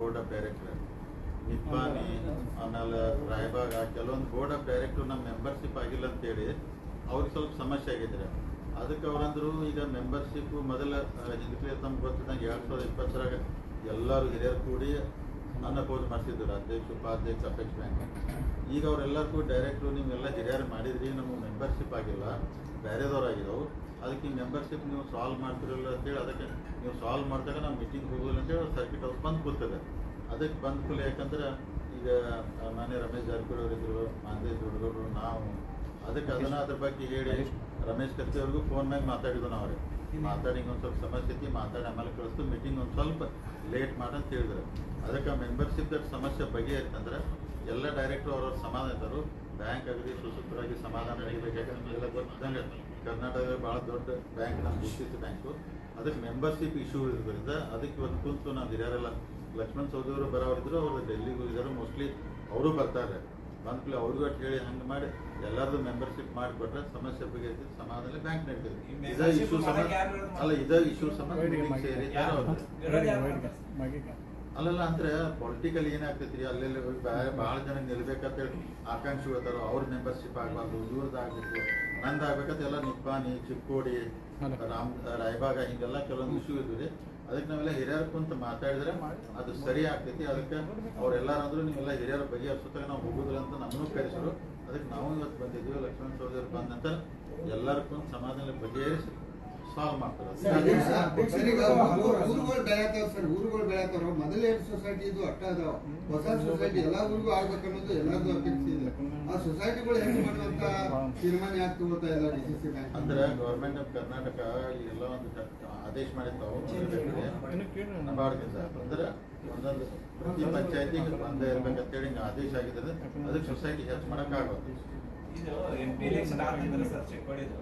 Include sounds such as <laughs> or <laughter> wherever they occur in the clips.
Board of director Nippani ಆಮೇಲೆ ರಾಯಬಾಗ, ಕೆಲವೊಂದು board of director ನಮ್ಮ ಮೆಂಬರ್ಶಿಪ್ ಆಗಿಲ್ಲ ಅಂತೇಳಿ ಅವ್ರಿಗೆ ಸ್ವಲ್ಪ ಸಮಸ್ಯೆ ಆಗಿದ್ರೆ. ಅದಕ್ಕೆ ಅವರಂದ್ರು ಈಗ ಮೆಂಬರ್ಶಿಪ್ ಮೊದಲ ಹಿಂದಕ್ಕೆ ತಮ್ಗೆ ಗೊತ್ತಿದ್ದಂಗೆ ಎರಡು ಸಾವಿರದ ಇಪ್ಪತ್ತರಾಗ ಎಲ್ಲರೂ ಹಿರಿಯರು ಕೂಡಿ ಅನಪೋಸ್ ಮಾಡಿಸಿದ್ರು, ಅಧ್ಯಕ್ಷ, ಉಪಾಧ್ಯಕ್ಷ, ಅಪೇಕ್ಷ ಬ್ಯಾಂಕ್. ಈಗ ಅವರೆಲ್ಲರಿಗೂ ಡೈರೆಕ್ಟ್ರು ನೀವೆಲ್ಲ ಹಿರಿಯರು ಮಾಡಿದ್ರಿ, ನಮಗೆ ಮೆಂಬರ್ಶಿಪ್ ಆಗಿಲ್ಲ. ಬೇರೆದವ್ರು ಆಗಿದಾವು ಅದಕ್ಕೆ ಈ ಮೆಂಬರ್ಶಿಪ್ ನೀವು ಸಾಲ್ವ್ ಮಾಡ್ತಿರಲ್ಲ ಅಂತೇಳಿ ಅದಕ್ಕೆ ನೀವು ಸಾಲ್ವ್ ಮಾಡಿದಾಗ ನಾವು ಮೀಟಿಂಗ್ ಹೋಗೋದಿಲ್ಲ ಅಂತೇಳಿ ಸರ್ಕಿಟ್ ಹೌಸ್ ಬಂದು ಕೂತದೆ. ಅದಕ್ಕೆ ಬಂದ ಕೂಲಿ ಯಾಕಂದ್ರೆ ಈಗ ಮಾನ್ಯ ರಮೇಶ್ ಜಾರಕಿಹೊಳಿ ಅವರಿದ್ರು ಮಾಂದೇಶ್ ಹುಡುಗರು, ನಾವು. ಅದಕ್ಕೆ ಅದನ್ನ ಅದ್ರ ಬಗ್ಗೆ ಹೇಳಿ ರಮೇಶ್ ಕತ್ತಿ ಅವ್ರಿಗೂ ಫೋನ್ ಮ್ಯಾಗ ಮಾತಾಡಿದ್ವು ನಾವು. ಅವ್ರಿಗೆ ಮಾತಾಡಿ ಒಂದು ಸ್ವಲ್ಪ ಸಮಸ್ಯೆ ಐತಿ ಮಾತಾಡಿ ಆಮೇಲೆ ಕಳಿಸ್ತು ಮೀಟಿಂಗ್ ಒಂದು ಸ್ವಲ್ಪ ಲೇಟ್ ಮಾಡಂತ ಹೇಳಿದ್ರು. ಅದಕ್ಕೆ ಮೆಂಬರ್ಶಿಪ್ ಸಮಸ್ಯೆ ಬಗೆಹರಿತಂದ್ರೆ ಎಲ್ಲ ಡೈರೆಕ್ಟರ್ ಅವ್ರವ್ರ ಸಮಾಧಾನ ಇದ್ದರು ಬ್ಯಾಂಕ್ ಆಗಲಿ, ಸುಸೂತ್ರವಾಗಿ ಸಮಾಧಾನ ಎಲ್ಲ ಗೊತ್ತಂಗೆ ಕರ್ನಾಟಕದ ಭಾಳ ದೊಡ್ಡ ಬ್ಯಾಂಕ್ ನಮ್ಮ ಡಿ ಸಿ ಸಿ ಬ್ಯಾಂಕು. ಅದಕ್ಕೆ ಮೆಂಬರ್ಶಿಪ್ ಇಶ್ಯೂ ಇರೋದ್ರಿಂದ ಅದಕ್ಕೆ ಇವತ್ತು ಕುಂತು ನಾವು ಹಿರಿಯರೆಲ್ಲ ಲಕ್ಷ್ಮಣ್ ಸೌದಿ ಅವರು ಬರೋರಿದ್ರು ಅವರು ಡೆಲ್ಲಿಗೆ ಹೋಗಿದ್ದಾರೆ ಮೋಸ್ಟ್ಲಿ ಅವರು ಬರ್ತಾರೆ. ಬಂದ್ಕೂಲೆ ಅವ್ರಿಗೂ ಅಟ್ ಹೇಳಿ ಹಂಗೆ ಮಾಡಿ ಎಲ್ಲರದು ಮೆಂಬರ್ಶಿಪ್ ಮಾಡಿಕೊಟ್ರೆ ಸಮಸ್ಯೆ ಬಗೆಹರಿಸಿ ಸಮಾಜದಲ್ಲಿ ಬ್ಯಾಂಕ್ ನಡೀತದೆ. ಇದ ಇಶ್ಯೂ ಸಂಬಂಧ ಅಲ್ಲ ಇದ ಇಶ್ಯೂ ಸಂಬಂಧ ಮಾಡ್ತಾರೆ? ಅಲ್ಲಲ್ಲ ಅಂದ್ರೆ ಪೊಲಿಟಿಕಲ್ ಏನಾಗ್ತೈತಿ ಅಲ್ಲೆಲ್ಲ ಬೇರೆ ಭಾಳ ಜನ ನಿಲ್ಬೇಕಂತ ಹೇಳಿ. ಆಕಾಂಕ್ಷಿ ಇರ್ತಾರ ಅವ್ರ ಮೆಂಬರ್ಶಿಪ್ ಆಗ್ಬಾರ್ದು ಇವ್ರದ್ದು ಆಗ್ಬೇಕು ನಂದು ಆಗ್ಬೇಕಂತ ಎಲ್ಲ ನಿಪ್ಪಾನಿ ಚಿಕ್ಕೋಡಿ ರಾಮ್ ರಾಯಬಾಗ ಹಿಂಗೆಲ್ಲ ಕೆಲವೊಂದು ಇಶ್ಯೂ ರೀ ಅದಕ್ಕೆ ನಾವೆಲ್ಲ ಹಿರಿಯರ್ ಕುಂತ ಮಾತಾಡಿದ್ರೆ ಅದು ಸರಿ ಆಗ್ತೈತಿ. ಅದಕ್ಕೆ ಅವ್ರೆಲ್ಲಾರು ಅಂದ್ರು ನೀವೆಲ್ಲ ಹಿರಿಯರ ಬಗೆಹರಿಸುತ್ತಾಗ ನಾವು ಹೋಗುದಿಲ್ಲ ಅಂತ ನಮ್ಮನ್ನು ಕರೆಸಿದ್ರು. ಅದಕ್ಕೆ ನಾವು ಇವತ್ತು ಬಂದಿದ್ವಿ ಲಕ್ಷ್ಮಣ ಬಂದಂತ ಬಂದ ನಂತರ ಎಲ್ಲರ ಕುಂತ ಸಮಾಧಾನ ಬಗೆಹರಿಸಿ. ಸಾಲ್ವ್ ಮಾಡ್ತಾರೆ. ಸರ್ ಊರುಗಳು ಬೆಳೆಯತ್ತಾವ ಸರ್ ಊರುಗಳು ಬೆಳೆಯತ್ತಾವ ಮೊದಲ ಎರಡು ಸೊಸೈಟಿ ಇದು? ಅಟ್ಟ ಅದಾವ ಹೊಸ ಸೊಸೈಟಿ ಎಲ್ಲಾ ಊರಿಗೂ ಆಗ್ಬೇಕು ಅನ್ನೋದು ಎಲ್ಲರದು ಅಪೇಕ್ಷೆ ಇದೆ. ಆ ಸೊಸೈಟಿಗಳು ಹೆಂಗ್ ಮಾಡುವಂತ ತೀರ್ಮಾನ ಯಾಕೆ ತಗೋತಾ ಇಲ್ಲ ಡಿ ಸಿ ಸಿ ಬ್ಯಾಂಕ್ ಅಂದ್ರೆ ಗೌರ್ಮೆಂಟ್ ಆಫ್ ಕರ್ನಾಟಕ ಎಲ್ಲ ಒಂದು ಆದೇಶ ಮಾಡಿರ್ತಾವ ಅಂದ್ರೆ ಒಂದೊಂದು ಪ್ರತಿ ಪಂಚಾಯತಿಗೆ ಒಂದೇ ಇರ್ಬೇಕಂತೇಳಿ ಆದೇಶ ಆಗಿದೆ ಅದಕ್ಕೆ ಸೊಸೈಟಿ ಹೆಚ್ಚು ಮಾಡಕ್ ಆಗೋದು ಇದು M P election sir check ಮಾಡಿದ್ದು.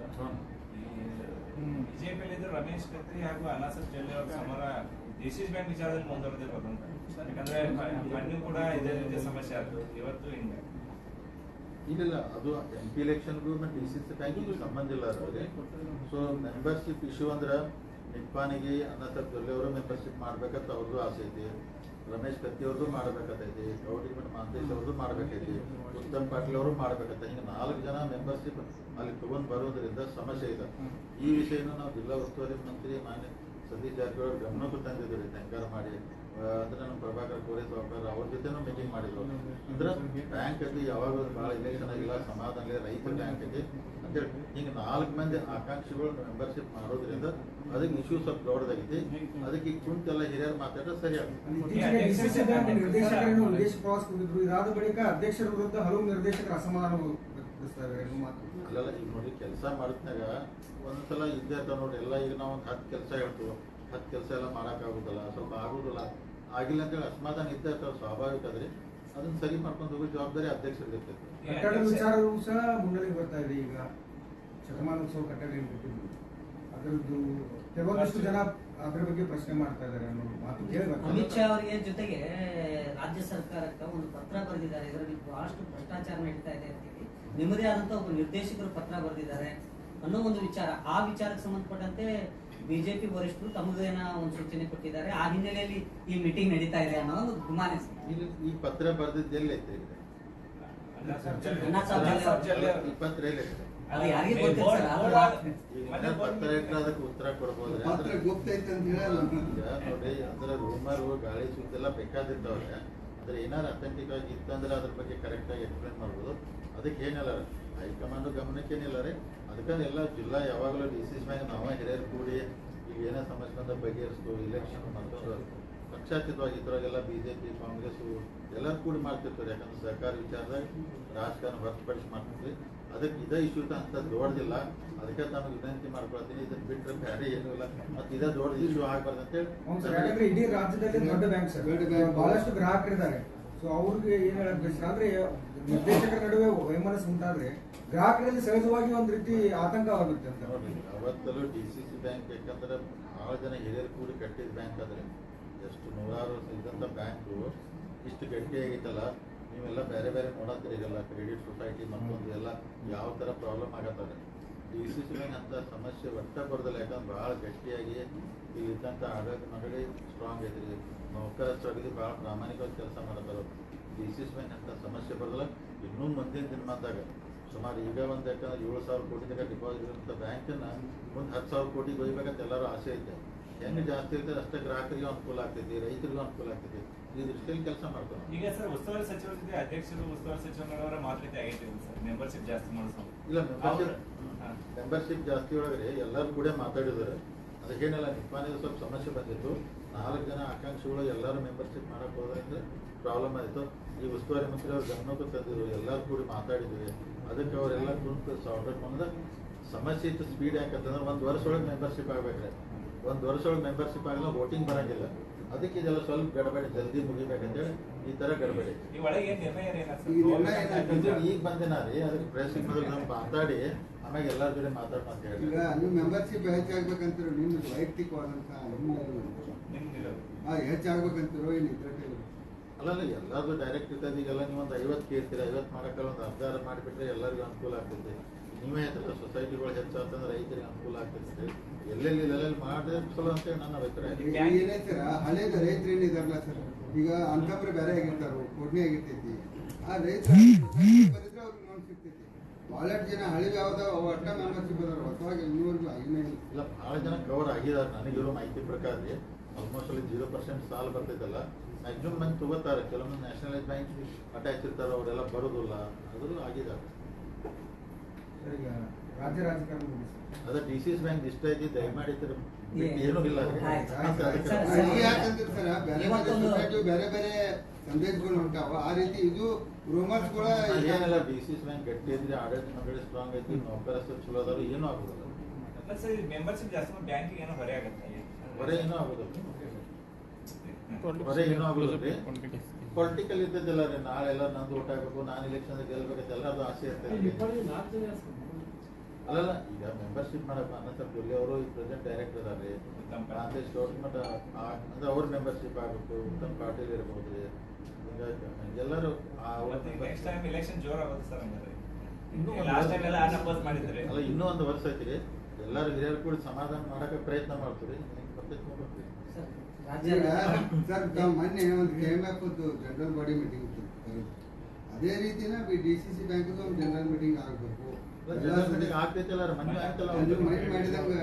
ಬಿಜೆಪಿ ಇದ್ರೆ ರಮೇಶ್ ಕತ್ರಿ ಹಾಗೂ ಅನಾಸರ್ ಜಲ್ಲಿ ಅವರ ಸಮರ ಡಿಸಿಸ್ ಬ್ಯಾಂಕ್ ವಿಚಾರದಲ್ಲಿ ಮುಂದುವರೆದಿರ್ಬೋದು ಅಂತ ಯಾಕಂದ್ರೆ ಮಣ್ಣು ಕೂಡ ಇದೇ ರೀತಿಯ ಸಮಸ್ಯೆ ಆಗ್ತದೆ. ಇವತ್ತು ಹಿಂಗೆ. ಇಲ್ಲ, ಅದು ಎಂ ಪಿ ಎಲೆಕ್ಷನ್ಗೂ ಡಿ ಸಿ ಬ್ಯಾಂಕಿಗೆ ಸಂಬಂಧ ಇಲ್ಲ ಅವ್ರಿಗೆ ಸೊ ಮೆಂಬರ್ಶಿಪ್ ಇಶ್ಯೂ ಅಂದ್ರೆ ನಿಪ್ಪಾನಿಗೆ ಅನ್ನಸರ್ ಜೊಲ್ಲೆ ಅವರು ಮೆಂಬರ್ಶಿಪ್ ಮಾಡ್ಬೇಕಂತ ಅವ್ರದ್ದು ಆಸೆ ಐತಿ. ರಮೇಶ್ ಕತ್ತಿ ಅವ್ರದ್ದು ಮಾಡ್ಬೇಕಂತೈತಿ ಗೌಡಿ ಮಠ ಮಾಂತೇಶ್ ಅವ್ರದ್ದು ಮಾಡ್ಬೇಕೈತಿ ಉತ್ತಮ್ ಪಾಟೀಲ್ ಅವರು ಮಾಡ್ಬೇಕತ್ತ ಹಿಂಗೆ ನಾಲ್ಕು ಜನ ಮೆಂಬರ್ಶಿಪ್ ಅಲ್ಲಿ ತಗೊಂಡ್ ಬರೋದ್ರಿಂದ ಸಮಸ್ಯೆ ಇದೆ. ಈ ವಿಷಯನೂ ನಾವು ಜಿಲ್ಲಾ ಉಸ್ತುವಾರಿ ಮಂತ್ರಿ ಮಾನ್ಯ ಸತೀಶ್ ಜಾರಕಿಹೊಳಿ ಗಮನಕ್ಕೂ ತಂದಿದ್ದೀವಿ ತೆಂಗಾರ ಮಾಡಿ. ಅಂದ್ರೆ ನಮ್ಮ ಪ್ರಭಾಕರ್ ಕೋರೆ ಸಾವ್ಕಾರ ಅವ್ರ ಜೊತೆನೂ ಮೀಟಿಂಗ್ ಮಾಡಿದ್ರು. ಅಂದ್ರೆ ಬ್ಯಾಂಕ್ ಅಲ್ಲಿ ಯಾವಾಗ ಭಾಳ ಇಲೆಕ್ಷನ್ ಆಗಿಲ್ಲ ಸಮಾಧಾನ ಇಲ್ಲ ರೈತ ಬ್ಯಾಂಕ್ ಐತಿ ಅಂತೇಳಿ ಹಿಂಗೆ ನಾಲ್ಕು ಮಂದಿ ಆಕಾಂಕ್ಷಿಗಳು ಮೆಂಬರ್ಶಿಪ್ ಮಾಡೋದ್ರಿಂದ ಅದಕ್ಕೆ ಇಶ್ಯೂ ಸ್ವಲ್ಪ ದೊಡ್ಡದಾಗೈತಿ. ಅದಕ್ಕೆ ಈಗ ಕುಂತೆಲ್ಲ ಹಿರಿಯರು ಮಾತಾಡಿದ್ರೆ ಸರಿ ಇದಾದ ಬಳಿಕ ಅಧ್ಯಕ್ಷರ ವಿರುದ್ಧ ಹಲವು ನಿರ್ದೇಶಕರ ಅಸಮಾಧಾನ ಅಲ್ಲೆಲ್ಲ ಈಗ ನೋಡಿ ಕೆಲಸ ಮಾಡಿದ್ನಾಗ ಒಂದ್ಸಲ ಇದ್ದೇ ಇರ್ತಾವ ನೋಡಿ ಎಲ್ಲ ಈಗ ನಾವು ಒಂದು ಹತ್ತು ಕೆಲಸ ಹೇಳ್ತೀವಿ. ಹತ್ತು ಕೆಲಸ ಎಲ್ಲ ಮಾಡೋಕ್ಕಾಗೋದಿಲ್ಲ. ಸ್ವಲ್ಪ ಆಗೋದಿಲ್ಲ. ಆಗಿಲ್ಲ ಅಂತೇಳಿ ಅಸಮಾಧಾನ ಇದ್ದೇ ಇರ್ತಾವ ಸ್ವಾಭಾವಿಕ ಅದ್ರಿ ಅದನ್ನ ಸರಿ ಮಾಡ್ಕೊಂಡು ಹೋಗೋ ಜವಾಬ್ದಾರಿ ಅಧ್ಯಕ್ಷರಿಗೆ ಇರ್ತೈತಿ ಕಟ್ಟಡ ವಿಚಾರವೂ ಸಹ ಮುನ್ನಡೆಗೆ ಬರ್ತಾ ಇದೆ ಈಗ. ಶತಮಾನೋತ್ಸವ ಕಟ್ಟಡ ಏನು ಬಿಟ್ಟಿದ್ದು ಅದರದ್ದು ಕೆಲವೊಂದಷ್ಟು ಜನ ಅದ್ರ ಬಗ್ಗೆ ಪ್ರಶ್ನೆ ಮಾಡ್ತಾ ಇದ್ದಾರೆ ಅನ್ನೋ ಮಾತು ಅಮಿತ್. ಶಾ ಅವರಿಗೆ ಜೊತೆಗೆ ರಾಜ್ಯ ಸರ್ಕಾರಕ್ಕೆ ಒಂದು ಪತ್ರ ಬರೆದಿದ್ದಾರೆ. ಇದರಲ್ಲಿ ಬಹಳಷ್ಟು ಭ್ರಷ್ಟಾಚಾರ ನಡೀತಾ ಇದೆ ಅಂತೇಳಿ. ನಿಮ್ಮದೇ ಆದಂತ ಒಬ್ಬ ನಿರ್ದೇಶಕರು ಪತ್ರ ಬರೆದಿದ್ದಾರೆ ಅನ್ನೋ ಒಂದು ವಿಚಾರ. ಆ ವಿಚಾರಕ್ಕೆ ಸಂಬಂಧಪಟ್ಟಂತೆ ಬಿಜೆಪಿ ವರಿಷ್ಠರು ತಮ್ಮದೇನ ಒಂದು ಸೂಚನೆ ಕೊಟ್ಟಿದ್ದಾರೆ. ಆ ಹಿನ್ನೆಲೆಯಲ್ಲಿ ಈ ಮೀಟಿಂಗ್ ನಡೀತಾ ಇದೆ ಅನ್ನೋ ಒಂದು ಗುಮಾನ. ಈ ಪತ್ರ ಬರ್ದಿದ್ದು ಎಲ್ಲೈತೆ. ಈ ಪತ್ರ? ಅದು ಯಾರಿಗೆ ಗೊತ್ತಿಲ್ಲ ಪತ್ರ ಅದಕ್ಕೆ ಉತ್ತರ ಪಾತ್ರ ಅಂತ ಹೇಳಲ್ಲ. ನೋಡಿ ಅಂದ್ರೆ ರೂಮರ್ ಗಾಳಿ ಸುದ್ದೆಲ್ಲ ಬೇಕಾದಿದ್ದವ್ರೆ. ಅದ್ರ ಏನಾರ ಅಥೆಂಟಿಕ್ ಆಗಿ ಇತ್ತಂದ್ರೆ ಅದ್ರ ಬಗ್ಗೆ ಕರೆಕ್ಟ್ ಆಗಿ ಎಕ್ಸ್ಪ್ಲೇನ್ ಮಾಡ್ಬೋದು. ಅದಕ್ಕೆ ಏನಿಲ್ಲ ರೀ ಹೈಕಮಾಂಡ್ ಗಮನಕ್ಕೆ ಏನಿಲ್ಲ ರೀ? ಅದಕ್ಕೆ ಎಲ್ಲ ಜಿಲ್ಲಾ ಯಾವಾಗಲೂ ಡಿ ಸಿ ಮ್ಯಾಗ ನಾವೇ ಹಿರಿಯರು ಕೂಡಿ ಈಗ ಏನೇ ಸಮಸ್ಯೆ ಬಂದ ಬಗೆಹರಿಸ್ತು ಇಲೆಕ್ಷನ್ ಮತ್ತೊಂದು ಪಕ್ಷಾತೀತವಾಗಿ ಇದ್ರಾಗೆಲ್ಲ ಬಿ ಜೆ ಪಿ ಕಾಂಗ್ರೆಸ್ಸು ಎಲ್ಲರೂ ಕೂಡಿ ಮಾಡ್ತಿರ್ತಾರೆ. ಯಾಕಂದ್ರೆ ಸರ್ಕಾರ ವಿಚಾರದಾಗ ರಾಜಕಾರಣ ಹೊರತುಪಡಿಸಿ ಮಾಡ್ತೀವಿ ಅದಕ್ಕೆ ಇದೇ ಇಶ್ಯೂ ಅಂತ ದೊಡ್ಡದಿಲ್ಲ. ಅದಕ್ಕೆ ತಮಗೆ ವಿನಂತಿ ಮಾಡ್ಕೊಳ್ತೀನಿ. ಇದನ್ನ ಬಿಟ್ಟರೆ ಬೇರೆ ಏನೂ ಇಲ್ಲ. ಮತ್ತೆ ಇದೇ ದೊಡ್ಡ ಇಶ್ಯೂ ಆಗ್ಬಾರ್ದು ಅಂತೇಳಿ ಇಡೀ ರಾಜ್ಯದಲ್ಲಿ ದೊಡ್ಡ ಬ್ಯಾಂಕ್ ಸರ್. ದೊಡ್ಡ ಬ್ಯಾಂಕ್. ಬಹಳಷ್ಟು ಗ್ರಾಹಕರಿದ್ದಾರೆ. ಸೊ ಅವ್ರಿಗೆ ಏನು ಹೇಳಕ್ ಬಯಸ್ತಾರೆ? ನಿರ್ದೇಶಕರ ನಡುವೆ ವೈಮನಸ್ ಉಂಟಾದ್ರೆ ಗ್ರಾಹಕರಲ್ಲಿ ಸಹಜವಾಗಿ ಒಂದು ರೀತಿ ಆತಂಕವಾಗುತ್ತೆ ಅಂತ. ನೋಡ್ರಿ ಅವತ್ತಲ್ಲೂ ಡಿ ಸಿ ಸಿ ಬ್ಯಾಂಕ್ ಯಾಕಂದ್ರೆ ಭಾಳ ಜನ ಹಿರಿಯರು ಕೂಡಿ ಕಟ್ಟಿದ ಬ್ಯಾಂಕ್ ಆದ್ರೆ ಎಷ್ಟು ನೂರಾರು ಇದ್ದಂಥ ಬ್ಯಾಂಕು ಇಷ್ಟು ಗಟ್ಟಿಯಾಗಿತ್ತಲ್ಲ ನೀವೆಲ್ಲ ಬೇರೆ ಬೇರೆ ನೋಡತ್ತೀರಿ ಈಗೆಲ್ಲ ಕ್ರೆಡಿಟ್ ಸೊಸೈಟಿ ಮತ್ತೊಂದು ಎಲ್ಲ ಯಾವ ಥರ ಪ್ರಾಬ್ಲಮ್ ಬ್ಯಾಂಕ್ ಅಂತ ಸಮಸ್ಯೆ ಒಟ್ಟ ಬರೋದಿಲ್ಲ ಯಾಕಂದ್ರೆ ಭಾಳ ಗಟ್ಟಿಯಾಗಿ ಇಲ್ಲಿ ಇದ್ದಂಥ ಆಡಳಿತ ಮಂಡಳಿ ಸ್ಟ್ರಾಂಗ್ ಐತ್ರಿ. ನೌಕರಸ್ಥರಾಗಲಿ ಭಾಳ ಪ್ರಾಮಾಣಿಕವಾಗಿ ಕೆಲಸ ಮಾಡ್ತಾರೆ. ಡಿ ಸಿ ಸಿ ಅಂತ ಸಮಸ್ಯೆ ಬರದಲ್ಲ. ಇನ್ನೂ ಮುಂದಿನ ದಿನಮಾನದಾಗ ಸುಮಾರು ಈಗ ಒಂದು ಯಾಕಂದ್ರೆ ಏಳು ಸಾವಿರ ಕೋಟಿದಾಗ ಡಿಪಾಸಿಟ್ ಇರುವಂಥ ಬ್ಯಾಂಕನ್ನ ಮುಂದೆ ಹತ್ತು ಸಾವಿರ ಕೋಟಿಗೆ ಒಯ್ಬೇಕಂತ ಎಲ್ಲರೂ ಆಸೆ ಐತೆ. ಹೆಂಗೆ ಜಾಸ್ತಿ ಐತೆ ಅಷ್ಟೇ ಗ್ರಾಹಕರಿಗೂ ಅನುಕೂಲ ಆಗ್ತೈತಿ, ರೈತರಿಗೂ ಅನುಕೂಲ ಆಗ್ತೈತಿ. ದೃಷ್ಟಿಯಲ್ಲಿ ಕೆಲಸ ಮಾಡ್ತಾರೆ? ಈಗ ಸರ್ ಉಸ್ತುವಾರಿ ಸಚಿವರ ಜೊತೆ ಅಧ್ಯಕ್ಷರು ಉಸ್ತುವಾರಿ ಸಚಿವರ ಮಾತುಕತೆ ಆಗೈತೆ ಸರ್. ಮೆಂಬರ್ಶಿಪ್ ಜಾಸ್ತಿ ಮಾಡಿಸೋದು ಇಲ್ಲ ಮೆಂಬರ್ಶಿಪ್. ಮೆಂಬರ್ಶಿಪ್ ಜಾಸ್ತಿ ಒಳಗಡೆ ಎಲ್ಲರೂ ಕೂಡ ಮಾತಾಡಿದ್ದಾರೆ. ಅದಕ್ಕೇನಲ್ಲ ನಿಪ್ಪಾನಿಗೆ ಸ್ವಲ್ಪ ಸಮಸ್ಯೆ ಬಂದಿತ್ತು. ನಾಲ್ಕು ಜನ ಆಕಾಂಕ್ಷಿಗಳು ಎಲ್ಲರೂ ಮೆಂಬರ್ಶಿಪ್ ಮಾಡಕ್ ಹೋದ್ರೆ ಪ್ರಾಬ್ಲಮ್ ಆಯಿತು. ಈ ಉಸ್ತುವಾರಿ ಮಂತ್ರಿ ಅವ್ರ ಗಮನಕ್ಕೆ ತಂದಿದ್ರು ಎಲ್ಲರೂ ಕೂಡ ಮಾತಾಡಿದ್ವಿ. ಅದಕ್ಕೆ ಅವರೆಲ್ಲ ಕುಂತು ಸಾರ್ಟ್ ಔಟ್ ಮಾಡಿದ್ರೆ ಸಮಸ್ಯೆ ಇತ್ತು ಸ್ಪೀಡ್ ಯಾಕಂತಂದ್ರೆ ಒಂದು ವರ್ಷ ಒಳಗೆ ಮೆಂಬರ್ಶಿಪ್ ಆಗ್ಬೇಕ್ರೆ. ಒಂದು ವರ್ಷ ಒಳಗೆ ಮೆಂಬರ್ಶಿಪ್ ಆಗಲ್ಲ ವೋಟಿಂಗ್ ಬರಂಗಿಲ್ಲ. ಅದಕ್ಕೆ ಇದೆಲ್ಲ ಸ್ವಲ್ಪ ಗಡಬಡಿ ಜಲ್ದಿ ಮುಗಿಬೇಕಂತೇಳಿ ಈ ತರ ಗಡಬಡಿ. ಈ ನಿರ್ಣಯ ಈಗ ಬಂದಿನ ರೀ ಅದಕ್ಕೆ ಪ್ರೆಸ್ ನಾವು ಮಾತಾಡಿ ಆಮೇಲೆ ಎಲ್ಲರ ಜೊತೆ ಮಾತಾಡ್ ಅಂತ ಹೇಳಿ. ಈಗ ನೀವು ಮೆಂಬರ್ಶಿಪ್ ಹೆಚ್ಚಾಗ್ಬೇಕಂತೀರೋ ನಿಮ್ಮ. ಆ ಹೆಚ್ಚಾಗ್ಬೇಕಂತೀರೋ ಏನು ಇದ್ರಲ್ಲಿ ಅಲ್ಲಲ್ಲ ಎಲ್ಲಾರ್ದು ಡೈರೆಕ್ಟ್ ಇರ್ತದೆ ಈಗೆಲ್ಲ ನೀವು ಒಂದು ಐವತ್ತು ಕೇಳ್ತೀರಿ ಐವತ್ತು ಮಾಡಕ್ಕಲ್ಲ ಒಂದು ಅರ್ಧ ಮಾಡಿಬಿಟ್ರೆ ಎಲ್ಲರಿಗೂ ಅನುಕೂಲ ಆಗ್ತೈತೆ ನೀವೇ ಹೇಳ್ತಿಲ್ಲ ಸೊಸೈಟಿಗಳು ಹೆಚ್ಚಾಗ್ತಂದ್ರೆ ರೈತರಿಗೆ ಅನುಕೂಲ ಆಗ್ತದೆ ಎಲ್ಲೆಲ್ಲಿ ಎಲ್ಲೆಲ್ಲಿ ಮಾಡಿದ್ರೆ ಚಲೋ ಅಂತೇಳಿ ನನ್ನ ಅಭಿಪ್ರಾಯ. ಏನೈತೆ ಸರ್ ಹಳೇದ ರೈತರು ಏನಿದಾರಲ್ಲ ಸರ್? ಈಗ ಅಂತಂದ್ರೆ ಬೇರೆ ಆಗಿರ್ತಾರೋ ಕೊಡ್ನಿ ಆಗಿರ್ತೈತಿ. ಆ ರೈತರ ಬರಿದ್ರೆ ಅವ್ರಿಗೆ ಲೋನ್ ಸಿಗ್ತೈತಿ. ಭಾಳಷ್ಟು ಜನ ಹಳಿ ಯಾವ್ದ ಒಟ್ಟ ಮೆಂಬರ್ಶಿಪ್ ಅದಾರ ಹೊಸವಾಗಿ ಇನ್ನೂರ್ಗೂ ಆಗಿನೇ ಇಲ್ಲ. ಇಲ್ಲ ಭಾಳ ಜನ ಕವರ್ ಆಗಿದ್ದಾರೆ ನನಗಿರೋ ಮಾಹಿತಿ ಪ್ರಕಾರ ರೀ ಆಲ್ಮೋಸ್ಟ್ ಅಲ್ಲಿ ಜೀರೋ ಪರ್ಸೆಂಟ್ ಸಾಲ ಬರ್ತೈತಲ್ಲ. ಮ್ಯಾಕ್ಸಿಮಮ್ ಮಂದಿ ತಗೋತಾರೆ. ಕೆಲವೊಂದು ನ್ಯಾಷನಲೈಸ್ ಬ್ಯಾಂಕ್ ಅಟ್ಯಾಚ್ ಇರ್ತಾರೆ ಅವರೆಲ್ಲ ಬರೋದಿಲ್ಲ. ಆದರೂ ಆಗಿದ್ದಾರೆ ಈಗ ರಾಜ್ಯ ರಾಜಕಾರಣ ಮುಗಿಸಿ ಅದ ಡಿ ಸಿ ಎಸ್ ಬ್ಯಾಂಕ್ ಇಷ್ಟ ಐತಿ ದಯಮಾಡಿ ಬಿಟ್ಟು ಏನೂ ಇಲ್ಲ. ಯಾಕಂದ್ರೆ ಸರ್ ಬೇರೆ ಬೇರೆ ಸೊಸೈಟಿ ಬೇರೆ ಬೇರೆ ಸಂದೇಶಗಳು ಹೊಂಟಾವ. ಆ ರೀತಿ ಇದು ರೂಮರ್ಸ್ಗಳ ಏನಿಲ್ಲ ಡಿ ಸಿ ಎಸ್ ಬ್ಯಾಂಕ್ ಗಟ್ಟಿ ಇದ್ರೆ ಆಡಳಿತ ಮಂಡಳಿ ಸ್ಟ್ರಾಂಗ್ ಐತಿ ನೌಕರಸ್ಥರು ಚಲೋ ಅದಾರು ಏನೂ ಆಗುದಿಲ್ಲ. ಸರ್ ಮೆಂಬರ್ಶಿಪ್ ಜಾಸ್ತಿ ಬ್ಯಾಂಕಿಗೆ ಏನೋ ಹೊರೆ ಆಗತ್ತೆ. ಹೊರೆ ಏನೂ ಆಗುದಿಲ್ಲ. ಹೊರೆ ಏನೂ ಆಗುದಿಲ್ಲ. ಪೊಲಿಟಿಕಲ್ ಇದ್ದದ್ದೆಲ್ಲ ರೀ ನಾಳೆ ಎಲ್ಲ ನಂದು ಓಟ್ ಹಾಕಬೇಕು ನಾನು ಎಲೆಕ್ಷನ್ ಗೆಲ್ಬೇಕಂತ ಎಲ್ಲರದು ಆಸೆ ಇರ್ತದೆ. ಅಲ್ಲಲ್ಲ ಈಗ ಮೆಂಬರ್ಶಿಪ್ ಮಾಡಪ್ಪ ಅನಂತ ಕೊಹ್ಲಿ ಅವರು ಈ ಪ್ರೆಸೆಂಟ್ ಡೈರೆಕ್ಟರ್ ಅದಾರೆ ರೀ. ಕಾಂಗ್ರೆಸ್ ಕಾಂಗ್ರೆಸ್ ಗೌರ್ಮೆಂಟ್ ಅಂದ್ರೆ ಅವ್ರ ಮೆಂಬರ್ಶಿಪ್ ಆಗಬೇಕು ಉತ್ತಮ್ ಪಾಟೀಲ್ ಇರ್ಬೋದು ರೀ. ಹಿಂಗಾಗಿ ಎಲ್ಲರೂ ಆ ಅವ್ರ ನೆಕ್ಸ್ಟ್ ಟೈಮ್ ಎಲೆಕ್ಷನ್ ಜೋರ್ ಆಗುತ್ತೆ ಸರ್ ಹಂಗಾದ್ರೆ. ಇನ್ನೂ ಒಂದು ಲಾಸ್ಟ್ ವರ್ಷ- ಟೈಮ್ ಎಲ್ಲ ಅನಪೋಸ್ ಮಾಡಿದ್ರೆ. ಅಲ್ಲ ಇನ್ನೂ ಒಂದು ವರ್ಷ ಐತಿ ರೀ ಎಲ್ಲರೂ ಹಿರಿಯರು ಕೂಡ ಸಮಾಧಾನ ಮಾಡಕ್ಕೆ ಪ್ರಯತ್ನ ಮಾಡ್ತೀವಿ ಹಿಂಗೆ ಬರ್ತೈತೆ ನೋಡ್ಬೇಕು. ಸರ್, <laughs> ಮೊನ್ನೆ ಒಂದು K M F general body meeting ಇತ್ತು. ಅದೇ ರೀತಿನ ಡಿ ಸಿ ಸಿ ಬ್ಯಾಂಕ್ ಒಂದು ಜನರಲ್ ಮೀಟಿಂಗ್ ಆಗಬೇಕು.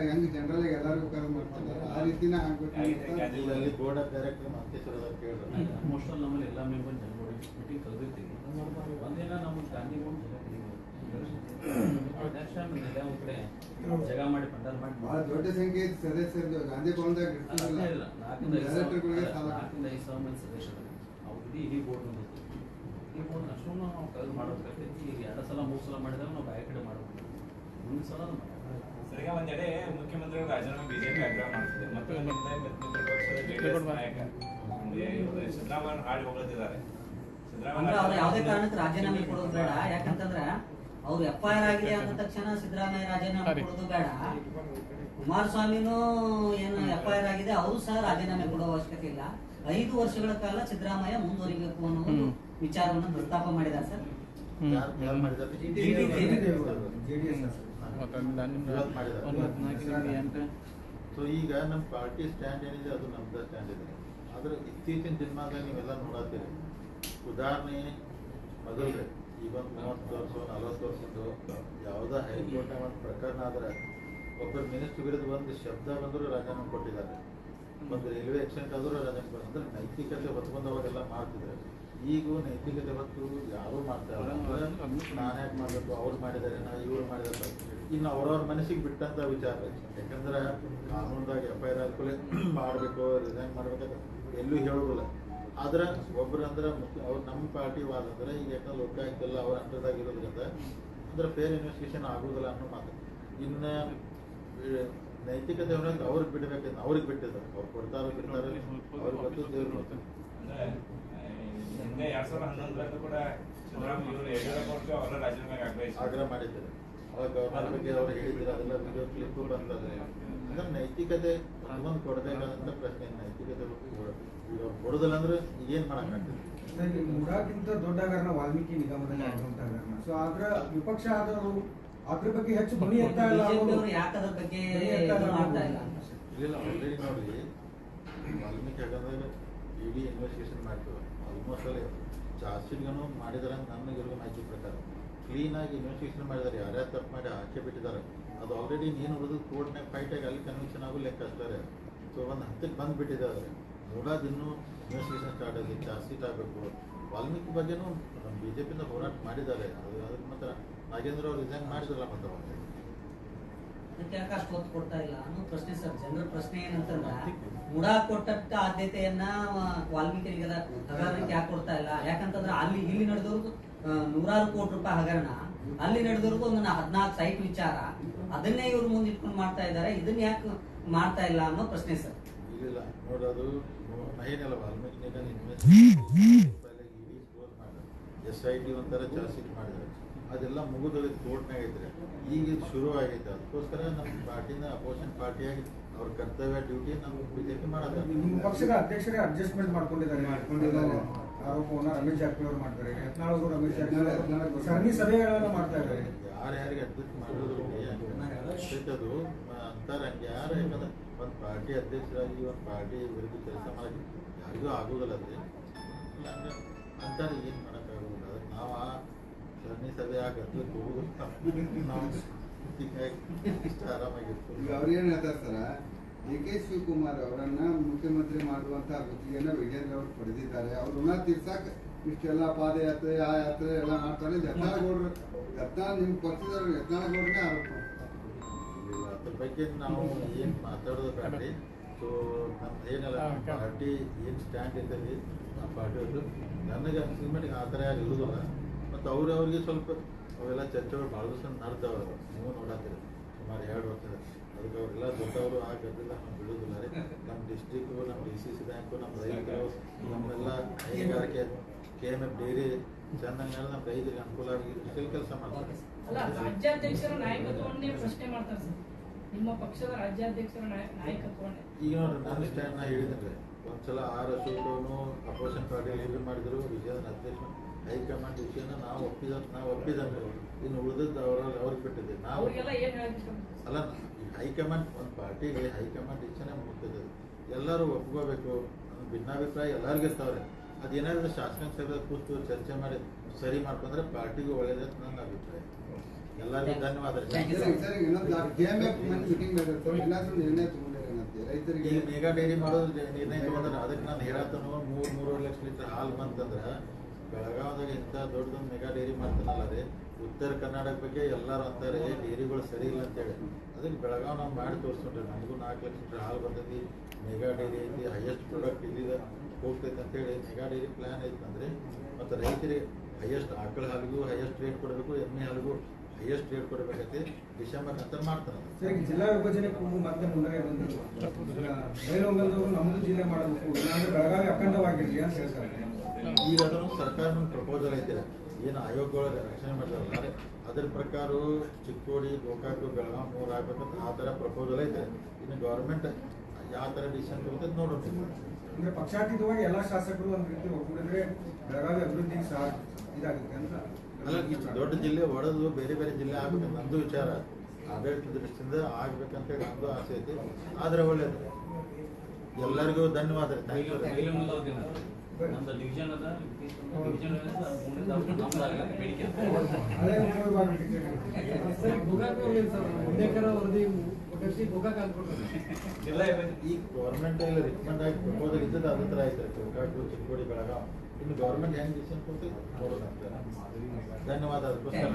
ಹೆಂಗ್ ಜನರಲ್ ಎಲ್ಲರಿಗೂ ಕರೆ ಮಾಡ್ತಾರೆ? ಆ ರೀತಿನ ಆಗ್ಬೇಕು ಅಂತ ಅಲ್ಲಿ ಬೋರ್ಡ್ ಆಫ್ ಡೈರೆಕ್ಟರ್ ಮಂತೇಶ್ವರ ಅವ್ರು ಕೇಳಿದ್ರು ಮೋಸ್ಟ್ ಆಲ್ ನಮ್ಮಲ್ಲಿ ಎಲ್ಲ ಮೆಂಬರ್ ಜನರಲ್ ಮೀಟಿಂಗ್ ಕರೆದಿರ್ತೀವಿ ಒಂದಿನ ನಮ್ಗೆ ಗಾಂಧಿ ಒಂದ್ ಬಹಳ ದೊಡ್ಡ ಸಂಖ್ಯೆ ಸದಸ್ಯರು ಗಾಂಧಿ ಭವನದಾಗ ಡೈರೆಕ್ಟರ್ಗಳಿಗೆ ಸಾಲ ಇಡೀ ಬೋರ್ಡ್ ಬಂದಿತ್ತು ಈ ಬೋರ್ಡ್ ಅಷ್ಟೊಂದು ನಾವು ಕಲ್ ಮಾಡೋದಕ್ಕೆ ಈಗ ಎರಡು ಸಲ ಮೂರು ಸಲ ಮಾಡಿದಾಗ ನಾವು ಬ್ಯಾಕ್ ಕಡೆ ಮಾಡಬೇಕು ಮುಂದಿನ ಸಲ ನಾವು ಮಾಡಲ್ಲ. ಸರಿಗ ಒಂದೆಡೆ ಮುಖ್ಯಮಂತ್ರಿಗಳು ರಾಜೀನಾಮೆ ಬಿಜೆಪಿ ಆಗ್ರಹ ಮಾಡ್ತಿದೆ. ಮತ್ತು ಇನ್ನೊಂದು ಮಿತ್ರ ಪಕ್ಷದ ಜೆಡಿಎಸ್ ನಾಯಕ. ಅಂದ್ರೆ ಸಿದ್ದರಾಮಯ್ಯ ಹಾಡಿ ಅವ್ರು ಯಾವುದೇ ಕಾರಣಕ್ಕೆ ರಾಜೀನಾಮೆ ಕೊಡೋದು ಬೇಡ. ಯಾಕಂತಂದ್ರ ಅವ್ರು ಎಫ್ ಐ ಆರ್ ಆಗಿದೆ ಅಂದ ತಕ್ಷಣ ಸಿದ್ದರಾಮಯ್ಯ ರಾಜೀನಾಮೆ ಕೊಡೋದು ಬೇಡ. ಕುಮಾರಸ್ವಾಮಿನೂ ಏನು ಎಫ್ ಐ ಆರ್ ಆಗಿದೆ ಅವರು ಸಹ ರಾಜೀನಾಮೆ ಕೊಡೋ ಅವಶ್ಯಕತೆ ಇಲ್ಲ. ಐದು ವರ್ಷಗಳ ಕಾಲ ಸಿದ್ದರಾಮಯ್ಯ ಮುಂದುವರಿಬೇಕು ಅನ್ನೋ ಒಂದು ವಿಚಾರವನ್ನು ಪ್ರಸ್ತಾಪ ಮಾಡಿದ ಸರ್. ಸೊ ಈಗ ನಮ್ಮ ಪಾರ್ಟಿ ಸ್ಟ್ಯಾಂಡ್ ಏನಿದೆ ಅದು ನಮ್ದು ಸ್ಟ್ಯಾಂಡ್ ಇದೆ. ಆದ್ರೆ ಇತ್ತೀಚಿನ ದಿನಮಾನದಾಗ ನೀವೆಲ್ಲ ನೋಡತ್ತೀರಿ. ಉದಾಹರಣೆ ಮೊದಲು ಒಂದು ಮೂವತ್ತು ವರ್ಷ, ನಲವತ್ತು ವರ್ಷದ್ದು ಯಾವುದೋ ಹೈಕೋರ್ಟ್ನಾಗ ಒಂದು ಪ್ರಕರಣ ಆದ್ರೆ ಒಬ್ಬರು ಮಿನಿಸ್ಟರ್ ವಿರುದ್ಧ ಒಂದು ಶಬ್ದ ಬಂದರೂ ರಾಜೀನಾಮೆ ಕೊಟ್ಟಿದ್ದಾರೆ. ಒಂದು ರೈಲ್ವೆ ಆಕ್ಸಿಡೆಂಟ್ ಆದರೂ ರಾಜೀನಾಮೆ ಕೊಟ್ಟಿದ್ದಾರೆ. ಅಂದ್ರೆ ನೈತಿಕತೆ ಹೊತ್ಕೊಂಡು ಅವಾಗೆಲ್ಲ ಮಾಡ್ತಿದ್ದಾರೆ. ಈಗೂ ನೈತಿಕತೆ ಹೊತ್ತು ಯಾರು ಮಾಡ್ತಾರೆ ನಾನು ಯಾಕೆ ಮಾಡಬೇಕು? ಅವ್ರು ಮಾಡಿದ್ದಾರೆ, ನಾ ಇವ್ರು ಮಾಡಿದ್ದಾರೆ ಇನ್ನು ಅವ್ರವ್ರ ಮನಸ್ಸಿಗೆ ಬಿಟ್ಟಂತ ವಿಚಾರ. ಯಾಕಂದ್ರೆ ಕಾನೂನ್ದಾಗ ಎಫ್ ಐ ಆರ್ ಹಾಕೊಳ್ಳಿ ಮಾಡಬೇಕು ರಿಸೈನ್ ಮಾಡ್ಬೇಕಂತ ಎಲ್ಲೂ ಹೇಳೋದಿಲ್ಲ. ಆದ್ರೆ ಒಬ್ರು ಅಂದ್ರೆ ಮುಖ್ಯ ಅವ್ರು ನಮ್ಮ ಪಾರ್ಟಿ ವಾದ ಅಂದ್ರೆ ಈಗ ಯಾಕಂದ್ರೆ ಲೋಕಾಯುಕ್ತ ಎಲ್ಲ ಅವ್ರ ಅಂಡರ್ದಾಗ ಇರೋದ್ರಿಂದ ಅಂದ್ರೆ ಫೇರ್ ಇನ್ವೆಸ್ಟಿಗೇಷನ್ ಆಗೋದಿಲ್ಲ ಅನ್ನೋ ಮಾತು. ಇನ್ನು ನೈತಿಕತೆ ಅನ್ನೋದು ಅವ್ರಿಗೆ ಬಿಡ್ಬೇಕಂತ ಅವ್ರಿಗೆ ಬಿಟ್ಟಿದ್ದಾರೆ. ಅವ್ರು ಕೊಡ್ತಾರೋ ಬಿಡ್ತಾರೋ ಅವ್ರಿಗೆ ಗೊತ್ತು ದೇವ್ರು ಎರಡ್ ಸಾವಿರದ ಹನ್ನೊಂದರಲ್ಲೂ ಕೂಡ ಸಿದ್ದರಾಮಯ್ಯ ಇವರು ಯಡಿಯೂರಪ್ಪ ಅವರ ರಾಜೀನಾಮೆಗೆ ಆಗ್ರಹ ಮಾಡಿದ್ದಾರೆ. ಅವಾಗ ಗವರ್ನರ್ ಬಗ್ಗೆ ಅವ್ರು ಹೇಳಿದ್ರು ಅದೆಲ್ಲ ವಿಡಿಯೋ ಕ್ಲಿಪ್ ಬಂದದೆ ಅಂದ್ರೆ ನೈತಿಕತೆ ಒಂದು ಕೊಡ್ಬೇಕಂತ ಪ್ರಶ್ನೆ ನೈತಿಕತೆ ಅವ್ರು ಕೊಡುದಿಲ್ಲ ಅಂದ್ರೆ ಏನ್ ಮಾಡಕ್ಕಾಗ್ತದೆ? ಸರ್, ಮುಡಾಕ್ಕಿಂತ ದೊಡ್ಡ ಕಾರಣ ವಾಲ್ಮೀಕಿ ನಿಗಮದ ಆಗುವಂತ ಸೊ ಅದ್ರ ವಿಪಕ್ಷ ಆದವರು ಅದ್ರ ಬಗ್ಗೆ ಹೆಚ್ಚು ಧ್ವನಿ ಎತ್ತಾ ಇಲ್ಲ ಅವರು. ಅವರು. ಯಾಕೆ ಅದ್ರ ಬಗ್ಗೆ ಧ್ವನಿ ಎತ್ತಾ ಇದು ಇಲ್ಲ? ಮಾಡ್ತಾ ಇಲ್ಲ ಆಲ್ರೆಡಿ ನೋಡ್ರಿ ವಾಲ್ಮೀಕಿ ಯಾಕಂದ್ರೆ ಇಡೀ ಇನ್ವೆಸ್ಟಿಗೇಷನ್ ಮಾಡ್ತೀವಿ. ಆಲ್ಮೋಸ್ಟ್ ಅಲ್ಲಿ ಚಾರ್ಜ್ ಶೀಟ್ಗೂ ಮಾಡಿದಾರೆ ಅಂತ ನನಗಿರೋ ಮಾಹಿತಿ ಪ್ರಕಾರ. ಕ್ಲೀನಾಗಿ ಇನ್ವೆಸ್ಟಿಗೇಷನ್ ಮಾಡಿದ್ದಾರೆ ಯಾರ್ಯಾರು ತಪ್ಪು ಮಾಡಿ ಹಾಕಿ ಬಿಟ್ಟಿದ್ದಾರೆ. ಅದು ಆಲ್ರೆಡಿ ನೀನು ಉಳಿದು ಕೋರ್ಟ್ನಾಗ ಫೈಟಾಗಿ ಅಲ್ಲಿ ಕನ್ವಿಕ್ಷನ್ ಆಗು ಲೆಕ್ಕ ಅಷ್ಟೇ ಸೊ ಒಂದು ಹತ್ತಕ್ಕೆ ಬಂದ್ಬಿಟ್ಟಿದ್ದಾರೆ ನೋಡೋದು ಇನ್ನೂ ಇನ್ವೆಸ್ಟಿಗೇಷನ್ ಸ್ಟಾರ್ಟ್ ಆಗಿದೆ ಚಾರ್ಜ್ ಆಗಬೇಕು ವಾಲ್ಮೀಕಿ ಬಗ್ಗೆನೂ ಬಿ ಜೆ ಪಿಯಿಂದ ಹೋರಾಟ ಮಾಡಿದ್ದಾರೆ. ಅದು ಅದಕ್ಕೆ ಮಾತ್ರ ನಾಗೇಂದ್ರ ಅವರು ರಿಸೈನ್ ಮಾಡಿದ್ರಲ್ಲ ಮತ್ತೆ ಅವಾಗ ಅದಕ್ಕೆ ಯಾಕೆ ಅಷ್ಟು ಒತ್ತು ಕೊಡ್ತಾ ಇಲ್ಲ? ಅನ್ನೋ ಪ್ರಶ್ನೆ ಸರ್. ಜನರ ಪ್ರಶ್ನೆ ಏನಂತಂದ್ರೆ ಮುಡಾ ಕೊಟ್ಟಕ್ಕ ಆದ್ಯತೆಯನ್ನ ಆ, ವಾಲ್ಮೀಕಿರಿಗೆ ಹಗರಣಕ್ಕೆ ಯಾಕೆ ಕೊಡ್ತಾ ಇಲ್ಲ? ಯಾಕಂತಂದ್ರೆ ಅಲ್ಲಿ ಇಲ್ಲಿ ನಡೆದವ್ರದ್ದು ನೂರಾರು ಕೋಟಿ ರೂಪಾಯಿ ಹಗರಣ. ಅಲ್ಲಿ ನಡೆದವ್ರದ್ದು ಒಂದು ಹದಿನಾಲ್ಕು ಸೈಟ್ ವಿಚಾರ. ಅದನ್ನೇ ಇವ್ರು ಮುಂದೆ ಇಟ್ಕೊಂಡು ಮಾಡ್ತಾ ಇದ್ದಾರೆ. ಇದನ್ನ ಯಾಕೆ ಮಾಡ್ತಾ ಇಲ್ಲ ಅನ್ನೋ ಪ್ರಶ್ನೆ ಸರ್. ಇಲ್ಲ ನೋಡೋದು ಏನಿಲ್ಲ ವಾಲ್ಮೀಕಿ ನಿಗಮ ಇನ್ವೆಸ್ಟ್ ಕ್ಲೋಸ್ ಮಾಡಿದ್ರು ಎಸ್ ಐ ಟಿ ಒಂಥರ ಚಾರ್ಜ್ ಮಾಡಿದ್ರು ಅದೆಲ್ಲ ಮುಗಿದೋಗಿ ಕೋರ್ಟ್ನಾಗ ಇದ್ರೆ. ಈಗ ಇದು ಶುರು ಆಗೈತೆ. ಅದಕ್ಕೋಸ್ಕರ ನಮ್ಮ ಪಾರ್ಟಿನ ಅಪೋಸಿಷನ್ ಪಾರ್ಟಿಯಾಗಿ ಅವ್ರ ಕರ್ತವ್ಯ ಡ್ಯೂಟಿ ನಮ್ಗೆ ಬಿಜೆಪಿ ಮಾಡೋದು. ನಿಮ್ಮ ಪಕ್ಷದ ಅಧ್ಯಕ್ಷರೇ ಅಡ್ಜಸ್ಟ್ಮೆಂಟ್ ಮಾಡ್ಕೊಂಡಿದ್ದಾರೆ. ಮಾಡ್ಕೊಂಡಿದ್ದಾರೆ. ಆರೋಪವನ್ನು ರಮೇಶ್ ಜಾರಕಿಹೊಳಿ ಮಾಡ್ತಾರೆ. ಯತ್ನಾಳ್ ಅವರು ರಮೇಶ್ ಜಾರಕಿಹೊಳಿ ಸರಣಿ ಸಭೆಗಳನ್ನು ಮಾಡ್ತಾ ಇದ್ದಾರೆ. ಯಾರ್ಯಾರಿಗೆ ಅಡ್ಜಸ್ಟ್ ಮಾಡೋದು ಅದು. ಅಂತಾರೆ ಹಂಗೆ ಯಾರು ಯಾಕಂದ್ರೆ ಒಂದು ಪಾರ್ಟಿ ಅಧ್ಯಕ್ಷರಾಗಿ, ಒಂದು ಪಾರ್ಟಿ ವಿರುದ್ಧ ಕೆಲಸ ಮಾಡಿ, ಯಾರಿಗೂ ಆಗೋದಿಲ್ಲ ಅದೇ. ಇಲ್ಲ ಹಂಗೆ ಅಂತಾರೆ, ಏನು ಮಾಡೋಕ್ಕಾಗೋದಿಲ್ಲ ಅದಕ್ಕೆ ನಾವು ಆ ಸರಣಿ ಸಭೆ ಆ ಗದ್ದಲಕ್ಕೆ ಹೋಗೋದು. ನಾವು ಹೀಗಾಗಿ ಇಷ್ಟ ಅವ್ರು ಏನು ಹೇಳ್ತಾರೆ ಸರ ಡಿ ಕೆ ಶಿವಕುಮಾರ್ ಅವರನ್ನ ಮುಖ್ಯಮಂತ್ರಿ ಮಾಡುವಂತ ಗುತ್ತಿಗೆಯನ್ನ ವಿಜೇಂದ್ರ ಅವರು ಪಡೆದಿದ್ದಾರೆ. ಅವ್ರ ಋಣ ತೀರ್ಸಕ್ ಇಷ್ಟೆಲ್ಲ ಪಾದಯಾತ್ರೆ, ಆ ಯಾತ್ರೆ ಎಲ್ಲ ಮಾಡ್ತಾರೆ. ಯತ್ನಾಳಗೌಡ್ರು ಯತ್ನಾಳ್ ನಿಮ್ ಪಕ್ಷದವ್ರು ಯತ್ನಾಳಗೌಡ್ರನ್ನೇ ಆರೋಪ. ಇಲ್ಲ, ಅದ್ರ ಬಗ್ಗೆ ನಾವು ಏನು ಮಾತಾಡೋದು ಬೇಡ್ರಿ. ಸೊ ನಮ್ದು ಏನಲ್ಲ ಪಾರ್ಟಿ ಏನು ಸ್ಟ್ಯಾಂಡ್ ಇರ್ತದೆ ಆ ಪಾರ್ಟಿ ಅವರು ನನಗೆ ಅನ್ಸಿದ ಆ ಥರ ಯಾರು ಇರುವುದಿಲ್ಲ ಮತ್ತು ಅವ್ರು ಅವ್ರಿಗೆ ಸ್ವಲ್ಪ ಅವೆಲ್ಲ ಚರ್ಚೆಗಳು ಭಾಳ ದಿವಸ ನಡೆದವರು ನೀವು ನೋಡತ್ತೀರಿ ಸುಮಾರು ಎರಡು ವರ್ಷದ ಅದಕ್ಕೆ ಅವರೆಲ್ಲ ದೊಡ್ಡವರು ಆ ಗದ್ದಲ ನಾವು ಬಿಡುವುದಿಲ್ಲ ರೀ. ನಮ್ಮ ಡಿಸ್ಟಿಕ್ಕು ನಮ್ಮ ಡಿ ಸಿ ಸಿ ಬ್ಯಾಂಕು ನಮ್ಮ ರೈತರು ನಮ್ಮೆಲ್ಲ ಹೈನುಗಾರಿಕೆ ಕೆ ಎಂ ಎಫ್ ಡೈರಿ ಚೆನ್ನಾಗಿ ನಮ್ಮ ರೈತರಿಗೆ ಅನುಕೂಲ ಆಗಿ ಕೆಲಸ ಮಾಡ್ತಾರೆ. ಅಲ್ಲ ರಾಜ್ಯಾಧ್ಯಕ್ಷರ ನಾಯಕತ್ವವನ್ನೇ ಪ್ರಶ್ನೆ ಮಾಡ್ತಾರೆ ಸರ್. ನಿಮ್ಮ ಪಕ್ಷದ ರಾಜ್ಯಾಧ್ಯಕ್ಷರ ನಾಯಕತ್ವನೇ ಈಗ ನೋಡ್ರಿ ನನ್ನ ಸ್ಟ್ಯಾಂಡ್ ನಾ ಹೇಳಿದ್ರೆ ಒಂದ್ಸಲ ಆರ್ ಅಶೋಕನು ಅಪೋಸಿಷನ್ ಪಾರ್ಟಿ ಲೀಡರ್ ಮಾಡಿದ್ರು ವಿಜಯನ ಅಧ್ಯಕ್ಷ ಹೈಕಮಾಂಡ್ ವಿಷಯನ ನಾವು ಒಪ್ಪಿದ ನಾವು ಒಪ್ಪಿದಂಗೆ ಇನ್ನು ಉಳಿದದ್ದು ಅವ್ರ ಅವ್ರಿಗೆ ಬಿಟ್ಟಿದ್ದೆ ನಾವು ಅಲ್ಲ ಹೈಕಮಾಂಡ್ ಒಂದು ಪಾರ್ಟಿಗೆ ಹೈಕಮಾಂಡ್ ಇಚ್ಛೆನೇ ಮುಗ್ತದೆ ಎಲ್ಲರೂ ಒಪ್ಕೋಬೇಕು. ಭಿನ್ನಾಭಿಪ್ರಾಯ ಎಲ್ಲರಿಗೂ ಇರ್ತಾವ್ರೆ ಅದೇನಾದ್ರೂ ಶಾಸಕಾಂಗ ಸಭೆ ಕೂತು ಚರ್ಚೆ ಮಾಡಿ ಸರಿ ಮಾಡ್ಕೊಂಡ್ರೆ ಪಾರ್ಟಿಗೂ ಒಳ್ಳೇದಂತ ನನ್ನ ಅಭಿಪ್ರಾಯ. ಎಲ್ಲರಿಗೂ ಧನ್ಯವಾದ ಈಗ ಮೇಗಾ ಡೈರಿ ಮಾಡೋದು ಜ- ನಿರ್ಣಯ ತಗೊಂಡ್ರೆ ಅದಕ್ಕೆ ನಾನು ಹೇಳತ್ತನು ಮೂರು ಮೂರುವರೆ ಲಕ್ಷ ಲೀಟರ್ ಹಾಲು ಬಂತಂದ್ರ ಬೆಳಗಾವದಾಗ ಇಂಥ ದೊಡ್ಡದೊಂದು ಮೆಗಾ ಡೈರಿ ಮಾಡ್ತಾನಲ್ಲ ರೀ ಉತ್ತರ ಕರ್ನಾಟಕ ಬಗ್ಗೆ ಎಲ್ಲರೂ ಅಂತಾರೆ ಡೈರಿಗಳು ಸರಿ ಇಲ್ಲ ಅಂತೇಳಿ. ಅದಕ್ಕೆ ಬೆಳಗಾವ್ ನಾವು ಮಾಡಿ ತೋರಿಸ್ಕೊಂಡ್ರೆ ನಮಗೂ ನಾಲ್ಕು ಲಕ್ಷ ಲೀಟರ್ ಹಾಲು ಬಂದೈತಿ ಮೆಗಾ ಡೈರಿ ಐತಿ ಹೈಯೆಸ್ಟ್ ಪ್ರಾಡಕ್ಟ್ ಇಲ್ಲಿದೆ. ಹೋಗ್ತೈತೆ ಅಂತೇಳಿ ಮೆಗಾ ಡೈರಿ ಪ್ಲಾನ್ ಐತಂದ್ರೆ ಮತ್ತು ರೈತರಿಗೆ ಹೈಯೆಸ್ಟ್ ಆಕಳ ಹಾಲಿಗೂ ಹೈಯೆಸ್ಟ್ ರೇಟ್ ಕೊಡಬೇಕು ಎಮ್ಮೆ ಹಾಲಿಗೂ ಹೈಯೆಸ್ಟ್ ರೇಟ್ ಕೊಡಬೇಕೈತಿ ಡಿಸೆಂಬರ್ ನಂತರ ಮಾಡ್ತಾರೆ. ಸರ್ ಈಗ ಜಿಲ್ಲಾ ವಿಭಜನೆ ಮತ್ತೆ ಮುಂದೆ ಬಂದಿದೆ ಬೈಲೊಂಗಲ್ದವರು ನಮ್ಮದು ಜಿಲ್ಲೆ ಮಾಡಬೇಕು. ಇಲ್ಲಾಂದ್ರೆ ಬೆಳಗಾವಿ ಅಖಂಡವಾಗಿರಲಿ ಅಂತ ಹೇಳ್ತಾರೆ. ಈಗ ಅದನ್ನು ಸರ್ಕಾರ ಪ್ರಪೋಸಲ್ ಐತೆ. ಏನು ಆಯೋಗಗಳು ರಕ್ಷಣೆ ಮಾಡಿದಾರಲ್ಲ ಅದೇ ಅದ್ರ ಪ್ರಕಾರ ಚಿಕ್ಕೋಡಿ ಗೋಕಾಕ್ ಬೆಳಗಾವಿ ಮೂರು ಆಗ್ಬೇಕಂತ ಆ ಥರ ಪ್ರಪೋಸಲ್ ಐತೆ. ಇನ್ನು ಗೌರ್ಮೆಂಟ್ ಯಾವ ಥರ ಡಿಸಿಷನ್ ತಗೋತೈತೆ ನೋಡೋಣ. ಅಂದ್ರೆ ಪಕ್ಷಾತೀತವಾಗಿ ಎಲ್ಲಾ ಶಾಸಕರು ಒಂದು ರೀತಿ ಒಗ್ಗೂಡಿದ್ರೆ ಬೆಳಗಾವಿ ಅಭಿವೃದ್ಧಿಗೆ ಸಹ ಇದಾಗುತ್ತೆ ಅಂತ ಅಲ್ಲ ಇಷ್ಟು ದೊಡ್ಡ ಜಿಲ್ಲೆ ಒಡೆದು ಬೇರೆ ಬೇರೆ ಜಿಲ್ಲೆ ಆಗುತ್ತೆ ನಂದು ವಿಚಾರ. ಆಡಳಿತ ದೃಷ್ಟಿಯಿಂದ ಆಗ್ಬೇಕಂತೇಳಿ ನಂದು ಆಸೆ ಐತಿ. ಆದ್ರೆ ಒಳ್ಳೇದು. ಎಲ್ಲರಿಗೂ ಧನ್ಯವಾದ. ರೀ ಉಪಯೋಗವಾಗಿ ಈಗ ಗೌರ್ಮೆಂಟ್ ಇಲ್ಲಿ ರಿಕಮೆಂಡ್ ಆಗಿ ಪ್ರಪೋಸಲ್ ಇದ್ದದ್ದು ಅದೇ ಥರ ಐತೆ ಗೋಕಾಕು ಚಿಕ್ಕೋಡಿ ಬೆಳಗಾವಿ. ಇನ್ನು ಗೌರ್ಮೆಂಟ್ ಹೆಂಗ್ ಡಿಸಿಷನ್ ಕೊಡ್ತೀವಿ ನೋಡೋಣ ಅಂತ. ಧನ್ಯವಾದ ಅದಕ್ಕೋಸ್ಕರ